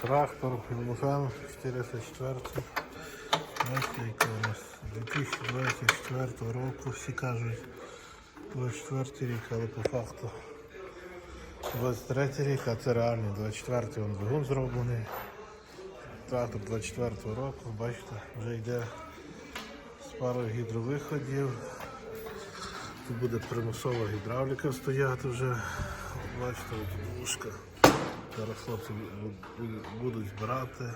Трактор 404. Бачите, яка у нас 2024 року, всі кажуть 24 рік, але по факту 23 рік, а це реальний 24 він двигун зроблений. Трактор 24 року, бачите, вже йде з парою гідровиходів. Тут буде примусова гідравліка стояти вже. Бачите, от вушка. Зараз хлопці бу- бу- будуть збирати.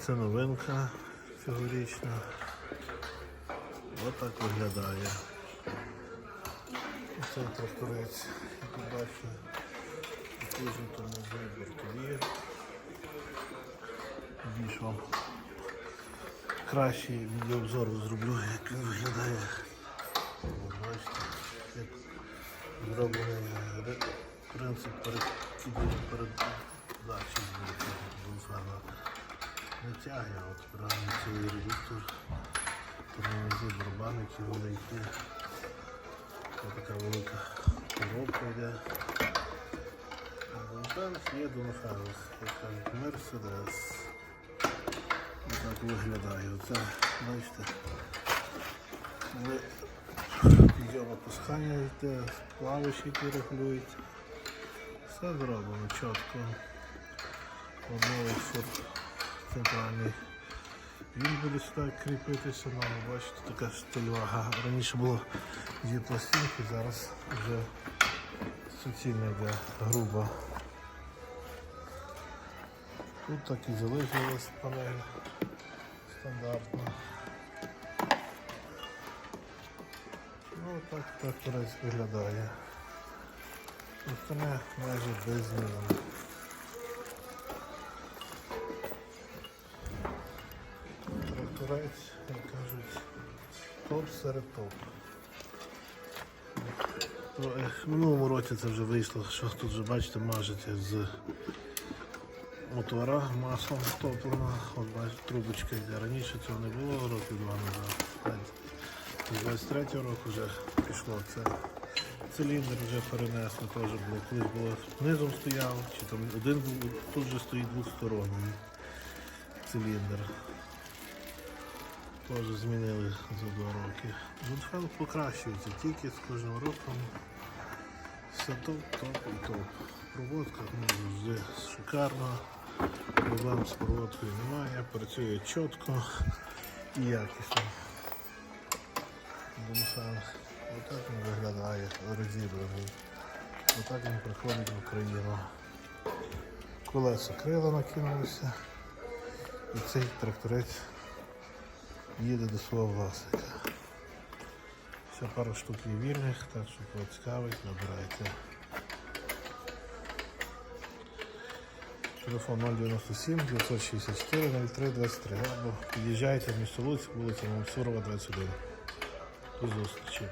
Це новинка цьогорічна. Ось так виглядає. Оцей тракторець, як ви бачите, потужний тормозний бортові. Більш вам кращий відеообзор зроблю, як він виглядає. Бачите, як зроблений ре- принцип перекидання передачі Волфена. Не тягне, от правильно цілий редуктор, тормози барабани, які великі. Ось така велика коробка йде. Волфен є до Михайлос, Мерседес. Ось так виглядає. Оце, бачите, коли Його опускання йде, плавиші які регулюють. Все зроблено чітко. Одновий фут центральний. Він буде сюди кріпитися, ну, ви бачите, така стильова. Раніше було дві пластинки, зараз вже суцільна йде груба. Тут так і залишилась панель стандартна. Ну так тракторець виглядає. Остальне майже без змін. Тракторець, як кажуть, топ серед топ. Ну, е, В минулому році це вже вийшло, що тут вже бачите, мажеться з мотора маслом топлено. От бачите, трубочка йде. Раніше цього не було, років два назад. З 23 року вже пішло це. Циліндр вже перенесли, теж було. Колись було низом стояв, чи там один був, тут вже стоїть двосторонній циліндр. Теж змінили за два роки. Мудфел покращується тільки з кожним роком. Все топ, топ і топ. Проводка ну, завжди шикарна. Проблем з проводкою немає, працює чітко і якісно. Думаю, отак він виглядає розібраний. Отак він приходить в Україну. Колеса крила накинулися. І цей тракторець їде до свого власника. Ще пару штук є вільних, так що кого цікавить, набирайте. Телефон 097 964 03 23 або під'їжджайте в місто Луцьк, вулиця Мамсурова, 21. До зустрічі.